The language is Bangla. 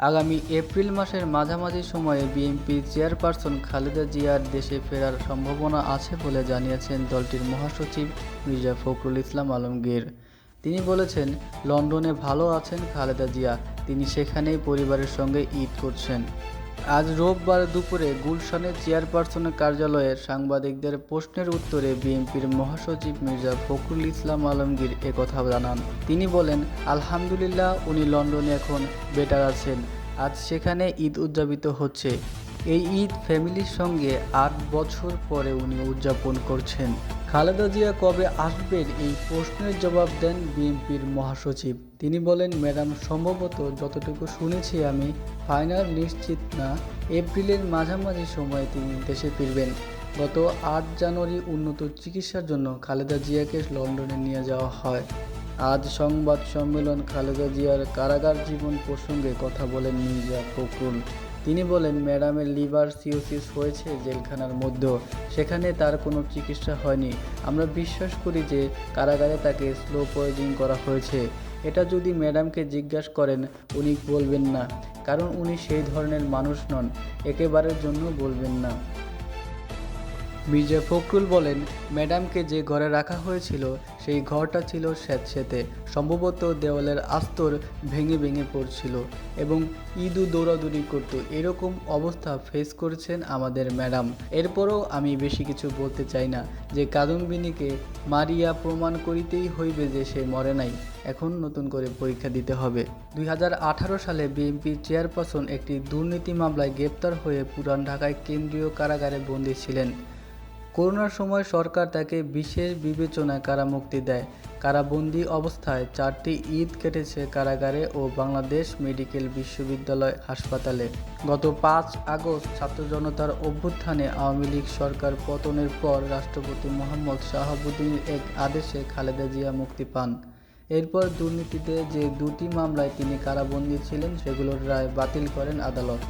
আগামী এপ্রিল মাসের মাঝামাঝি সময়ে বিএনপি চেয়ারপারসন খালেদা জিয়ার দেশে ফেরার সম্ভাবনা আছে বলে জানিয়েছেন দলটির মহাসচিব মির্জা ফখরুল ইসলাম আলমগীর। তিনি বলেছেন, লন্ডনে ভালো আছেন খালেদা জিয়া। তিনি সেখানেই পরিবারের সঙ্গে ঈদ করছেন। আজ রোববার দুপুরে গুলশানের চেয়ারপারসনের কার্যালয়ে সাংবাদিকদের প্রশ্নের উত্তরে বিএনপির মহাসচিব মির্জা ফখরুল ইসলাম আলমগীর একথা জানান। তিনি বলেন, আলহামদুলিল্লাহ, উনি লন্ডনে এখন বেটার আছেন। আজ সেখানে ঈদ উদযাপিত হচ্ছে। এই ঈদ ফ্যামিলির সঙ্গে আট বছর পরে উনি উদযাপন করছেন। খালেদা জিয়া কবে আসবেন এই প্রশ্নের জবাব দেন বিএনপির মহাসচিব। তিনি বলেন, ম্যাডাম, সম্ভবত যতটুকু শুনেছি আমি, ফাইনাল নিশ্চিত না, এপ্রিলের মাঝামাঝি সময়ে তিনি দেশে ফিরবেন। গত আট জানুয়ারি উন্নত চিকিৎসার জন্য খালেদা জিয়াকে লন্ডনে নিয়ে যাওয়া হয়। আজ সংবাদ সম্মেলন খালেদা জিয়ার কারাগার জীবন প্রসঙ্গে কথা বলেন মির্জা ফখরুল। তিনি বলেন, ম্যাডামের লিভার সিওসিস হয়েছে জেলখানার মধ্যেও। সেখানে তার কোনো চিকিৎসা হয়নি। আমরা বিশ্বাস করি যে কারাগারে তাকে স্লো পয়জিং করা হয়েছে। এটা যদি ম্যাডামকে জিজ্ঞাসা করেন, উনি বলবেন না। কারণ উনি সেই ধরনের মানুষ নন। একেবারের জন্য বলবেন না। মির্জা ফখরুল বলেন, ম্যাডামকে যে ঘরে রাখা হয়েছিল, সেই ঘরটা ছিল স্যাঁতস্যাঁতে সম্ভবত দেওয়ালের আস্তর ভেঙে ভেঙে পড়ছিল এবং ইঁদু দৌড়াদৌড়ি করত। এরকম অবস্থা ফেস করেছেন আমাদের ম্যাডাম। এরপরও আমি বেশি কিছু বলতে চাই না। যে কাদম্বিনীকে মারিয়া প্রমাণ করিতেই হইবে যে সে মরে নাই। এখন নতুন করে পরীক্ষা দিতে হবে। দুই হাজার আঠারো সালে বিএনপির চেয়ারপারসন একটি দুর্নীতি মামলায় গ্রেপ্তার হয়ে পুরান ঢাকায় কেন্দ্রীয় কারাগারে বন্দী ছিলেন। করোনার সময় সরকার তাকে বিশেষ বিবেচনায় কারামুক্তি দেয়। কারাবন্দি অবস্থায় চারটি ঈদ কেটেছে কারাগারে ও বাংলাদেশ মেডিকেল বিশ্ববিদ্যালয় হাসপাতালে। গত পাঁচ আগস্ট ছাত্র জনতার অভ্যুত্থানে আওয়ামী লীগ সরকার পতনের পর রাষ্ট্রপতি মোহাম্মদ শাহাবুদ্দিনের এক আদেশে খালেদা জিয়া মুক্তি পান। এরপর দুর্নীতিতে যে দুটি মামলায় তিনি কারাবন্দী ছিলেন, সেগুলোর রায় বাতিল করেন আদালত।